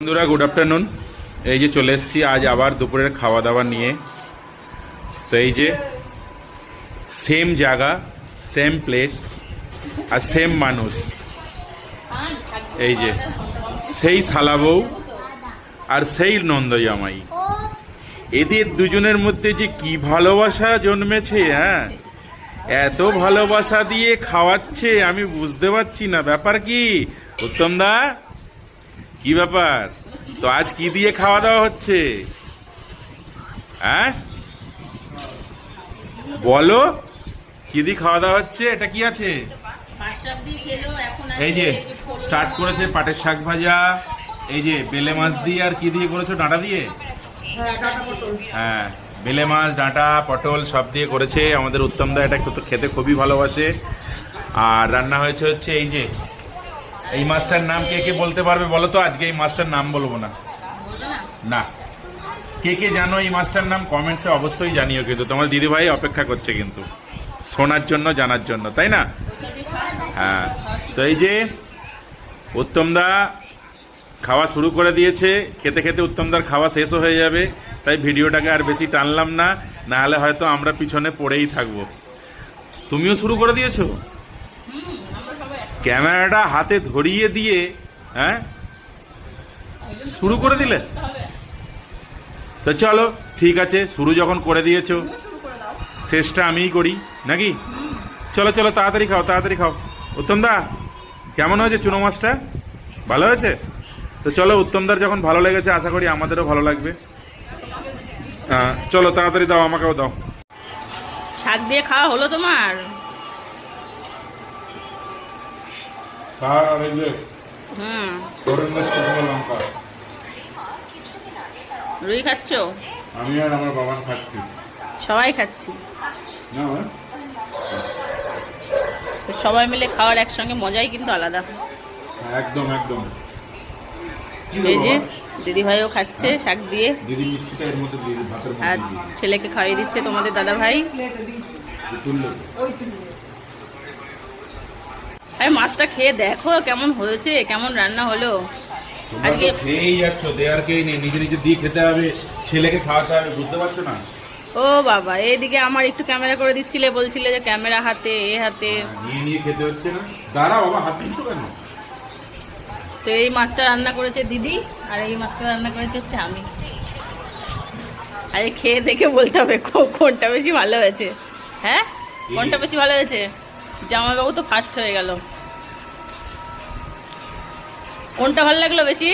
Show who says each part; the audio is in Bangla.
Speaker 1: বন্ধুরা গুড আফটারনুন এই যে চলে এসেছি, আজ আবার দুপুরের খাওয়া দাওয়া নিয়ে। তো এই যে সেম জায়গা সেম প্লেস আর সেম মানুষ। এই যে, সেই শালাবউ আর সেই নন্দজামাই। এদের দুজনের মধ্যে যে কি ভালোবাসা জন্মেছে হ্যাঁ? এত ভালোবাসা দিয়ে খাওয়াচ্ছে, আমি বুঝতে পারছি না। ব্যাপার কি, উত্তম দা? কি ব্যাপার? তো আজ কি দিয়ে খাওয়া দাওয়া হচ্ছে? হ্যাঁ? বলো, কি দিয়ে খাওয়া দাওয়া হচ্ছে? এটা কি আছে? এই যে স্টার্ট করেছে পাটের শাক ভাজা, এই যে বেলে মাছ দিয়ে আর কি দিয়ে করেছ? ডাঁটা দিয়ে? হ্যাঁ বেলে মাছ, ডাঁটা, পটল সব দিয়ে করেছে। আমাদের উত্তম দা এটা খেতে খুবই ভালোবাসে। আর রান্না হয়েছে হচ্ছে এই যে এই মাছটার নাম কে কে বলতে পারবে বলো তো? আজকে এই মাছটার নাম বলব না। না। কে কে জানো এই মাছটার নাম? কমেন্টসে অবশ্যই জানিও কিন্তু। তোমার দিদিভাই অপেক্ষা করছে কিন্তু। শোনার জন্য, জানার জন্য, তাই না? হ্যাঁ। তো এই যে উত্তমদা খাওয়া শুরু করে দিয়েছে। খেতে খেতে উত্তমদার খাওয়া শেষও হয়ে যাবে। তাই ভিডিওটাকে আর বেশি টানলাম না। না হলে হয়তো আমরা পিছনে পড়েই থাকব। তুমিও শুরু করে দিয়েছ? ক্যামেরাটা হাতে ধরিয়ে দিয়ে হ্যাঁ? শুরু করে দিলে? তো চলো, ঠিক আছে, শুরু যখন করে দিয়েছ, শেষটা আমিই করি, নাকি? চলো চলো, তাড়াতাড়ি খাও তাড়াতাড়ি খাও। উত্তম দা, কেমন হয়েছে চুনো মাছটা? ভালো হয়েছে? তো চলো উত্তমদার যখন ভালো লেগেছে, আশা করি আমাদেরও ভালো লাগবে। চলো, তাড়াতাড়ি দাও, আমাকেও দাও।
Speaker 2: শাক দিয়ে খাওয়া হলো তোমার?
Speaker 1: লঙ্কা
Speaker 2: রুই খাচ্ছ?
Speaker 1: আমি আর আমার বাবান খাচ্ছি।
Speaker 2: সবাই খাচ্ছি।
Speaker 1: না
Speaker 2: তো সবাই মিলে খাওয়ার একসঙ্গে মজাই কিন্তু আলাদা।
Speaker 1: একদম একদম।
Speaker 2: এই যে? দিদি ভাইও খাচ্ছে শাক দিয়ে।
Speaker 1: দিদি মিষ্টিটা এর মধ্যে দিয়ে ভাতের
Speaker 2: আর
Speaker 1: মধ্যে
Speaker 2: ছেলেকে খাইয়ে দিচ্ছে তোমাদের দাদা ভাই
Speaker 1: তুললে।
Speaker 2: আরে মাছটা খেয়ে দেখো কেমন হয়েছে কেমন রান্না হলো। আজকে-
Speaker 1: খেয়েই যাচ্ছ দেয়ার কেই নেই নিজে নিজে দিয়ে খেতে হবে ছেলেকে খাওয়াতে হবে বুঝতে পারছ না?
Speaker 2: ও বাবা এইদিকে আমার একটু ক্যামেরা করে দিচ্ছিলে বলছিলে যে ক্যামেরা হাতে এ হাতে।
Speaker 1: হ্যাঁ, নিয়ে নিয়ে খেতে হচ্ছে না। দাঁড়াও বাবা হাত দিচ্ছ কেন?
Speaker 2: তো এই মাছটা রান্না করেছে দিদি আর এই মাছটা রান্না করেছে হচ্ছে আমি। আরে খেয়ে দেখে বলতে হবে কোনটা বেশি ভালো হয়েছে? হ্যাঁ? কোনটা বেশি ভালো হয়েছে? জামাইবাবু তো ফার্স্ট হয়ে গেল। কোনটা ভালো লাগল বেশি?